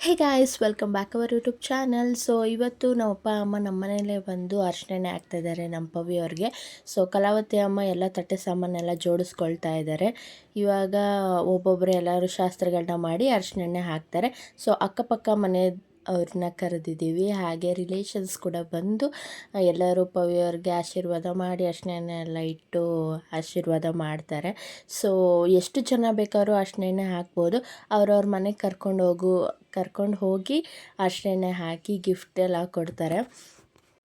Hey guys welcome back our YouTube channel so ಇವತ್ತು ನಮ್ಮ ಅಪ್ಪ, ಅಮ್ಮ ನಮ್ಮ ಮನೆಯಲ್ಲೇ ಬಂದು ಅರ್ಶಿಣ ಹಾಕ್ತಾ ಇದ್ದಾರೆ ನಮ್ಮ ಪವಿ ಅವ್ರಿಗೆ. ಸೊ ಕಲಾವತಿ ಅಮ್ಮ ಎಲ್ಲ ತಟ್ಟೆ ಸಾಮಾನೆಲ್ಲ ಜೋಡಿಸ್ಕೊಳ್ತಾ ಇದ್ದಾರೆ. ಇವಾಗ ಒಬ್ಬೊಬ್ಬರು ಎಲ್ಲರೂ ಶಾಸ್ತ್ರಗಳನ್ನ ಮಾಡಿ ಅರ್ಶಿಣ ಹಾಕ್ತಾರೆ. ಸೊ ಅಕ್ಕಪಕ್ಕ ಮನೆ ಅವ್ರನ್ನ ಕರೆದಿದ್ದೀವಿ. ಹಾಗೆ ರಿಲೇಷನ್ಸ್ ಕೂಡ ಬಂದು, ಎಲ್ಲರೂ ಪವಿಯವ್ರಿಗೆ ಆಶೀರ್ವಾದ ಮಾಡಿ ಅರ್ಶಿಣ ಎಲ್ಲ ಇಟ್ಟು ಆಶೀರ್ವಾದ ಮಾಡ್ತಾರೆ. ಸೊ ಎಷ್ಟು ಜನ ಬೇಕಾದ್ರೂ ಅರ್ಶಿಣ ಹಾಕ್ಬೋದು. ಅವ್ರವ್ರ ಮನೆಗೆ ಕರ್ಕೊಂಡು ಹೋಗು ಕರ್ಕೊಂಡು ಹೋಗಿ ಅರ್ಶಿಣ ಹಾಕಿ ಗಿಫ್ಟ್ ಎಲ್ಲ ಕೊಡ್ತಾರೆ.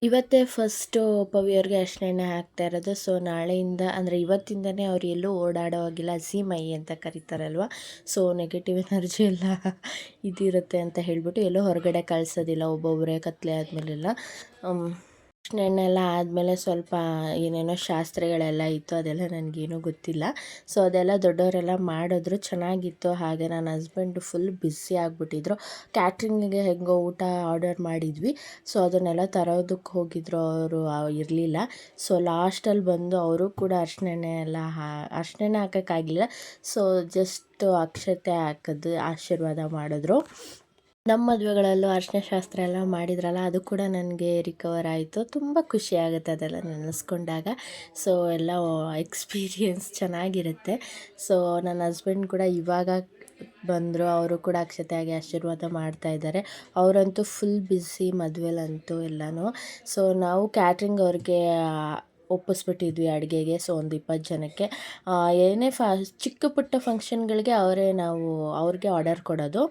ಇವತ್ತೇ ಫಸ್ಟು ಪವಿಯವ್ರಿಗೆ ಅರ್ಶಿಣ ಹಾಕ್ತಾ ಇರೋದು. ಸೊ ನಾಳೆಯಿಂದ ಅಂದರೆ ಇವತ್ತಿಂದನೇ ಅವ್ರು ಎಲ್ಲೂ ಓಡಾಡೋ ಹಾಗಿಲ್ಲ. ಹಸಿ ಮೈ ಅಂತ ಕರೀತಾರಲ್ವ? ಸೊ ನೆಗೆಟಿವ್ ಎನರ್ಜಿ ಎಲ್ಲ ಇದಿರುತ್ತೆ ಅಂತ ಹೇಳ್ಬಿಟ್ಟು ಎಲ್ಲೂ ಹೊರಗಡೆ ಕಳಿಸೋದಿಲ್ಲ. ಒಬ್ಬೊಬ್ಬರೇ ಕತ್ಲೆ ಆದಮೇಲೆಲ್ಲ. ಎಣ್ಣೆಲ್ಲ ಆದಮೇಲೆ ಸ್ವಲ್ಪ ಏನೇನೋ ಶಾಸ್ತ್ರಗಳೆಲ್ಲ ಇತ್ತು ಅದೆಲ್ಲ ನನಗೇನೂ ಗೊತ್ತಿಲ್ಲ. ಸೊ ಅದೆಲ್ಲ ದೊಡ್ಡವರೆಲ್ಲ ಮಾಡಿದ್ರು, ಚೆನ್ನಾಗಿತ್ತು. ಹಾಗೆ ನನ್ನ ಹಸ್ಬೆಂಡು ಫುಲ್ ಬ್ಯುಸಿ ಆಗಿಬಿಟ್ಟಿದ್ರು. ಕ್ಯಾಟ್ರಿಂಗಿಗೆ ಹೆಂಗೋ ಊಟ ಆರ್ಡರ್ ಮಾಡಿದ್ವಿ. ಸೊ ಅದನ್ನೆಲ್ಲ ತರೋದಕ್ಕೆ ಹೋಗಿದ್ರು ಅವರು ಇರಲಿಲ್ಲ. ಸೊ ಲಾಸ್ಟಲ್ಲಿ ಬಂದು ಅವರು ಕೂಡ ಅರ್ಶಿಣ ಎಲ್ಲ ಹಾ ಅರ್ಶಿಣ ಹಾಕೋಕ್ಕಾಗಲಿಲ್ಲ. ಸೊ ಜಸ್ಟ್ ಅಕ್ಷತೆ ಹಾಕೋದು ಆಶೀರ್ವಾದ ಮಾಡಿದ್ರು. ನಮ್ಮ ಮದುವೆಗಳಲ್ಲೂ ಅರಿಶಿನ ಶಾಸ್ತ್ರ ಎಲ್ಲ ಮಾಡಿದ್ರಲ್ಲ, ಅದು ಕೂಡ ನನಗೆ ರಿಕವರ್ ಆಯಿತು. ತುಂಬ ಖುಷಿ ಆಗುತ್ತೆ ಅದೆಲ್ಲ ನೆನೆಸ್ಕೊಂಡಾಗ. ಸೊ ಎಲ್ಲ ಎಕ್ಸ್ಪೀರಿಯನ್ಸ್ ಚೆನ್ನಾಗಿರುತ್ತೆ. ಸೊ ನನ್ನ ಹಸ್ಬೆಂಡ್ ಕೂಡ ಇವಾಗ ಬಂದರು, ಅವರು ಕೂಡ ಅಕ್ಷತೆಯಾಗಿ ಆಶೀರ್ವಾದ ಮಾಡ್ತಾ ಇದ್ದಾರೆ. ಅವರಂತೂ ಫುಲ್ ಬ್ಯುಸಿ ಮದುವೆಲಂತೂ ಎಲ್ಲನೂ ಸೊ ನಾವು ಕ್ಯಾಟ್ರಿಂಗ್ ಅವ್ರಿಗೆ ಒಪ್ಪಿಸ್ಬಿಟ್ಟಿದ್ವಿ ಅಡುಗೆಗೆ ಸೊ ಒಂದು ಇಪ್ಪತ್ತು ಜನಕ್ಕೆ. ಏನೇ ಫ, ಚಿಕ್ಕ ಪುಟ್ಟ ಫಂಕ್ಷನ್ಗಳಿಗೆ ಅವರೇ ನಾವು, ಅವ್ರಿಗೆ ಆರ್ಡರ್ ಕೊಡೋದು.